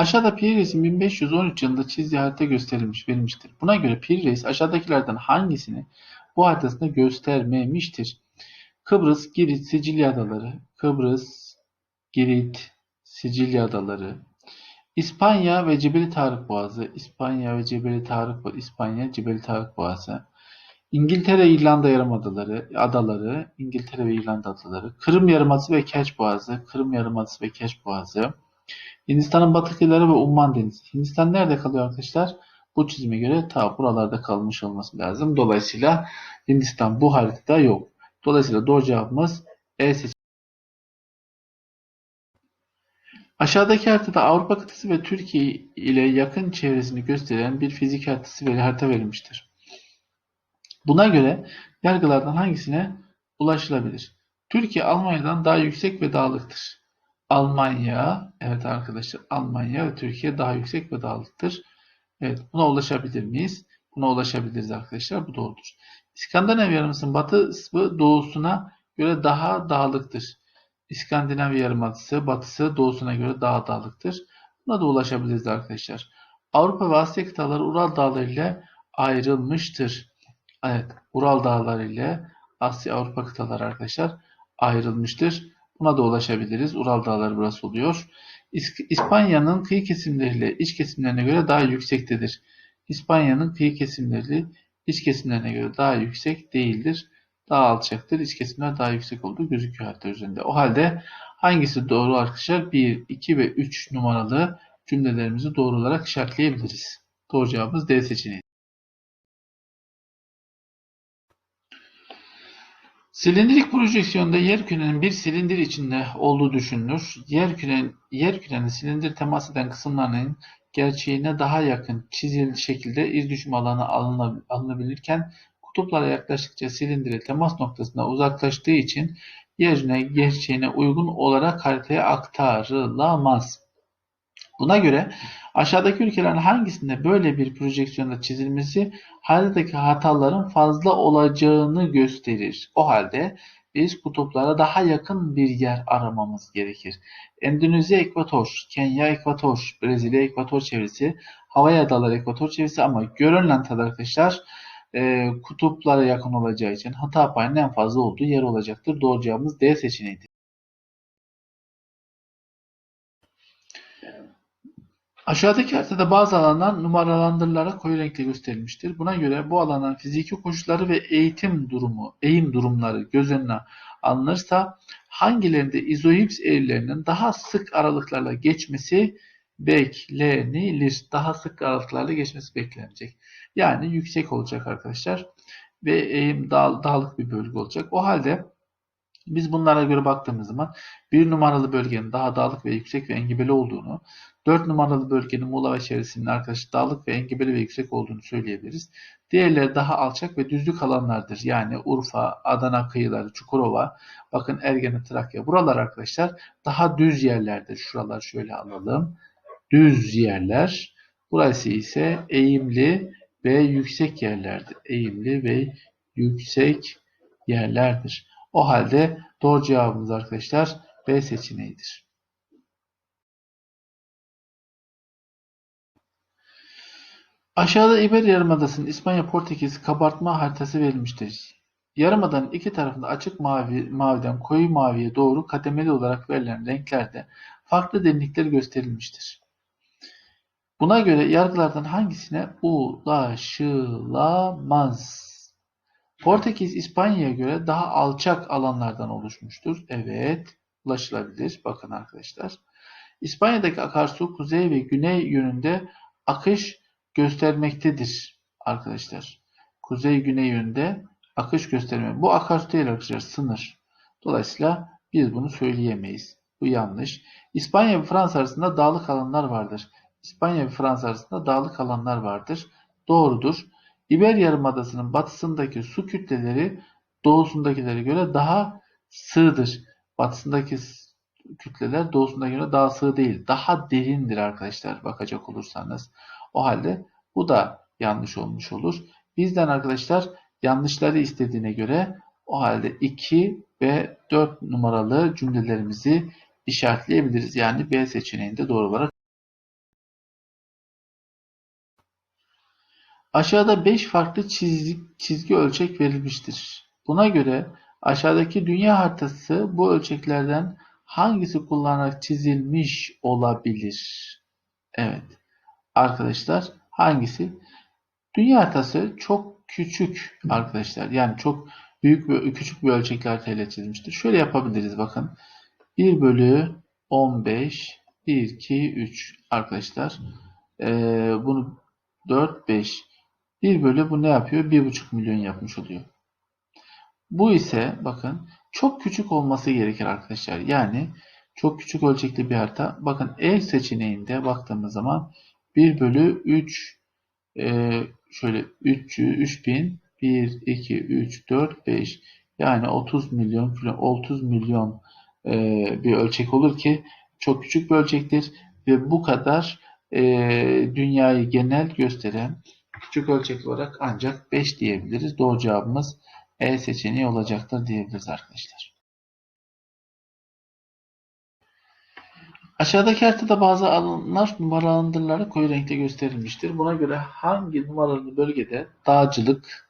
Aşağıda Piri Reis'in 1513 yılında çizdiği harita gösterilmiş verilmiştir. Buna göre Piri Reis aşağıdakilerden hangisini bu haritasında göstermemiştir? Kıbrıs, Girit, Sicilya adaları, Kıbrıs, Girit, Sicilya adaları, İspanya ve Cebeli Tarık Boğazı, İspanya ve Cebeli Tarık, İspanya, Cebeli Tarık Boğazı, İngiltere, İrlanda Yarımadaları, adaları, İngiltere ve İrlanda adaları, Kırım Yarımadası ve Kerç Boğazı, Kırım Yarımadası ve Kerç Boğazı, Hindistan'ın batı kıyıları ve Umman Denizi. Hindistan nerede kalıyor arkadaşlar? Bu çizime göre ta buralarda kalmış olması lazım. Dolayısıyla Hindistan bu haritada yok. Dolayısıyla doğru cevabımız E seçeneği. Aşağıdaki haritada Avrupa kıtası ve Türkiye ile yakın çevresini gösteren bir fizik haritası ve harita verilmiştir. Buna göre yargılardan hangisine ulaşılabilir? Türkiye Almanya'dan daha yüksek ve dağlıktır. Almanya, evet arkadaşlar Almanya ve Türkiye daha yüksek ve dağlıktır. Evet buna ulaşabilir miyiz? Buna ulaşabiliriz arkadaşlar. Bu doğrudur. İskandinav Yarımadası'nın batısı doğusuna göre daha dağlıktır. İskandinav Yarımadası batısı doğusuna göre daha dağlıktır. Buna da ulaşabiliriz arkadaşlar. Avrupa ve Asya kıtaları Ural Dağları ile ayrılmıştır. Evet, Ural Dağları ile Asya Avrupa kıtaları arkadaşlar ayrılmıştır. Buna da ulaşabiliriz. Ural Dağları burası oluyor. İs- İspanya'nın kıyı kesimleriyle iç kesimlerine göre daha yüksektedir. İspanya'nın kıyı kesimleri iç kesimlerine göre daha yüksek değildir. Daha alçaktır. İç kesimler daha yüksek olduğu gözüküyor harita üzerinde. O halde hangisi doğru arkadaşlar? 1, 2 ve 3 numaralı cümlelerimizi doğru olarak işaretleyebiliriz. Doğru cevabımız D seçeneği. Silindirik projeksiyonda yer kürenin bir silindir içinde olduğu düşünülür. Yer kürenin, yer kürenin silindir temas eden kısımlarının gerçeğine daha yakın çizili şekilde iz düşüm alanı alına- alınabilirken kutuplara yaklaştıkça silindire temas noktasına uzaklaştığı için yerine gerçeğine uygun olarak haritaya aktarılamaz. Buna göre aşağıdaki ülkelerin hangisinde böyle bir projeksiyonda çizilmesi haritadaki hataların fazla olacağını gösterir. O halde biz kutuplara daha yakın bir yer aramamız gerekir. Endonezya ekvator, Kenya ekvator, Brezilya ekvator çevresi, Hawaii adaları ekvator çevresi ama Grönland arkadaşlar e, kutuplara yakın olacağı için hata payının en fazla olduğu yer olacaktır. Doğru cevabımız D seçeneğidir. Aşağıdaki haritada bazı alanlar numaralandırılarak koyu renkle gösterilmiştir. Buna göre bu alanların fiziki koşulları ve eğitim durumu, eğim durumları göz önüne alınırsa hangilerinde izoips eğrilerinin daha sık aralıklarla geçmesi beklenilir. Daha sık aralıklarla geçmesi beklenecek. Yani yüksek olacak arkadaşlar ve eğim dağ, dağlık bir bölge olacak. O halde biz bunlara göre baktığımız zaman bir numaralı bölgenin daha dağlık ve yüksek ve engebeli olduğunu, 4 numaralı bölgenin Muğla ve çevresinin arkadaşlar dağlık ve engebeli ve yüksek olduğunu söyleyebiliriz. Diğerleri daha alçak ve düzlük alanlardır. Yani Urfa, Adana kıyıları, Çukurova, bakın Ergene, Trakya. Buralar arkadaşlar daha düz yerlerdir. Şuralar şöyle alalım. Düz yerler. Burası ise eğimli ve yüksek yerlerdir. Eğimli ve yüksek yerlerdir. O halde doğru cevabımız arkadaşlar B seçeneğidir. Aşağıda İberya Yarımadası'nın İspanya Portekiz kabartma haritası verilmiştir. Yarımadanın iki tarafında açık mavi, maviden koyu maviye doğru kademeli olarak verilen renklerde farklı derinlikler gösterilmiştir. Buna göre yargılardan hangisine ulaşılamaz? Portekiz İspanya'ya göre daha alçak alanlardan oluşmuştur. Evet, ulaşılabilir. Bakın arkadaşlar. İspanya'daki akarsu kuzey ve güney yönünde akış göstermektedir arkadaşlar. Kuzey güney yönünde akış gösterme. Bu akarsu değil arkadaşlar, sınır. Dolayısıyla biz bunu söyleyemeyiz. Bu yanlış. İspanya ve Fransa arasında dağlık alanlar vardır. İspanya ve Fransa arasında dağlık alanlar vardır. Doğrudur. İber Yarımadası'nın batısındaki su kütleleri doğusundakilere göre daha sığdır. Batısındaki kütleler doğusundakine göre daha sığ değil. Daha derindir arkadaşlar bakacak olursanız. O halde bu da yanlış olmuş olur. Bizden arkadaşlar yanlışları istediğine göre o halde 2 ve 4 numaralı cümlelerimizi işaretleyebiliriz. Yani B seçeneğinde doğru olarak. Aşağıda 5 farklı çizgi, çizgi ölçek verilmiştir. Buna göre aşağıdaki dünya haritası bu ölçeklerden hangisi kullanarak çizilmiş olabilir? Evet. Arkadaşlar hangisi? Dünya haritası çok küçük arkadaşlar. Yani çok büyük ve küçük bir ölçekli haritayla çizmiştir. Şöyle yapabiliriz bakın. 1 bölü 15 1, 2, 3 arkadaşlar. Ee, bunu 4, 5 1 bölü bu ne yapıyor? 1,5 milyon yapmış oluyor. Bu ise bakın çok küçük olması gerekir arkadaşlar. Yani çok küçük ölçekli bir harita. Bakın E seçeneğinde baktığımız zaman 1 bölü 3 e, şöyle 300, 3000 1, 2, 3, 4, 5 yani 30 milyon 30 milyon e, bir ölçek olur ki çok küçük bir ölçektir ve bu kadar e, dünyayı genel gösteren küçük ölçekli olarak ancak 5 diyebiliriz. Doğru cevabımız E seçeneği olacaktır diyebiliriz arkadaşlar. Aşağıdaki haritada bazı alanlar numaralandırılarak koyu renkte gösterilmiştir. Buna göre hangi numaralı bölgede dağcılık,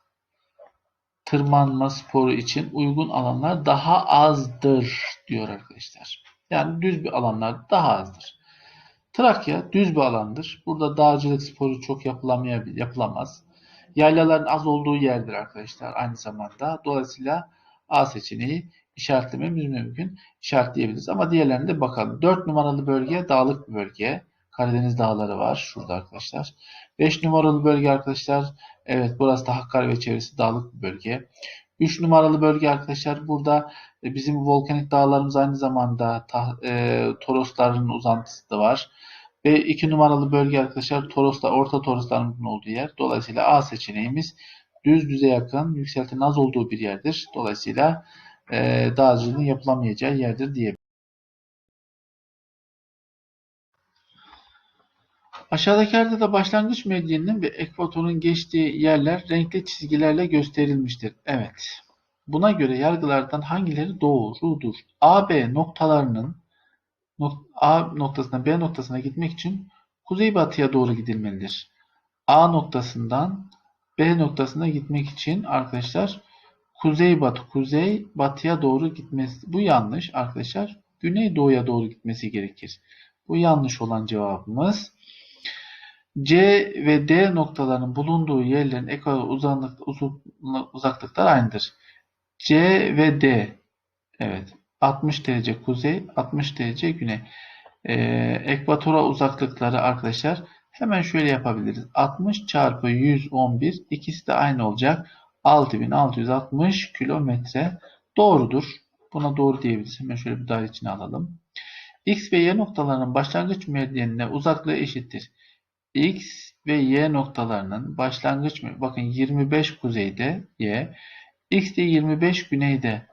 tırmanma sporu için uygun alanlar daha azdır diyor arkadaşlar. Yani düz bir alanlar daha azdır. Trakya düz bir alandır. Burada dağcılık sporu çok yapılamayabilir, yapılamaz. Yaylaların az olduğu yerdir arkadaşlar aynı zamanda. Dolayısıyla A seçeneği işaretlememiz mümkün. İşaretleyebiliriz. Ama diğerlerine de bakalım. 4 numaralı bölge dağlık bir bölge. Karadeniz dağları var. Şurada arkadaşlar. 5 numaralı bölge arkadaşlar. Evet burası da Hakkari ve çevresi dağlık bir bölge. 3 numaralı bölge arkadaşlar burada e, bizim volkanik dağlarımız aynı zamanda e, Torosların uzantısı da var. Ve 2 numaralı bölge arkadaşlar Toroslar, Orta Toroslarımızın olduğu yer. Dolayısıyla A seçeneğimiz düz düze yakın, yükseltinin az olduğu bir yerdir. Dolayısıyla e, dağcılığın yapılamayacağı yerdir diyebiliriz. Aşağıdaki haritada başlangıç meridyeninin ve ekvatorun geçtiği yerler renkli çizgilerle gösterilmiştir. Evet. Buna göre yargılardan hangileri doğrudur? AB noktalarının A noktasından B noktasına gitmek için kuzeybatıya doğru gidilmelidir. A noktasından B noktasına gitmek için arkadaşlar kuzeybatı, kuzey batıya doğru gitmesi. Bu yanlış arkadaşlar. Güneydoğuya doğru gitmesi gerekir. Bu yanlış olan cevabımız. C ve D noktalarının bulunduğu yerlerin ekvator uzaklık, uzaklıklar aynıdır. C ve D. Evet. 60 derece kuzey, 60 derece güney. Ee, ekvatora uzaklıkları arkadaşlar hemen şöyle yapabiliriz. 60 çarpı 111 ikisi de aynı olacak. 6660 kilometre doğrudur. Buna doğru diyebiliriz. Hemen şöyle bir daire içine alalım. X ve Y noktalarının başlangıç meridyenine uzaklığı eşittir. X ve Y noktalarının başlangıç bakın 25 kuzeyde Y, X de 25 güneyde.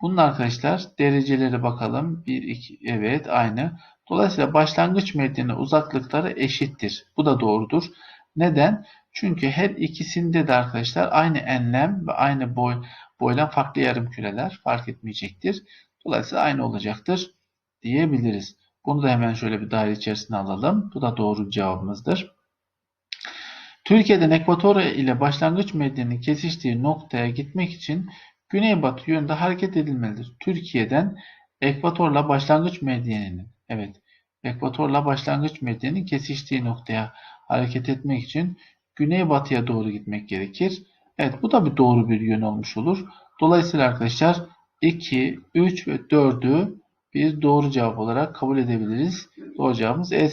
Bunun arkadaşlar dereceleri bakalım. 1, 2, evet aynı. Dolayısıyla başlangıç meridyenine uzaklıkları eşittir. Bu da doğrudur. Neden? Çünkü her ikisinde de arkadaşlar aynı enlem ve aynı boy, boylan farklı yarım küreler fark etmeyecektir. Dolayısıyla aynı olacaktır diyebiliriz. Bunu da hemen şöyle bir daire içerisine alalım. Bu da doğru cevabımızdır. Türkiye'den ekvator ile başlangıç medyanının kesiştiği noktaya gitmek için güneybatı yönde hareket edilmelidir. Türkiye'den ekvatorla başlangıç medyanının evet ekvatorla başlangıç medyanının kesiştiği noktaya hareket etmek için güneybatıya doğru gitmek gerekir. Evet bu da bir doğru bir yön olmuş olur. Dolayısıyla arkadaşlar 2, 3 ve 4'ü bir doğru cevap olarak kabul edebiliriz. Doğru cevabımız E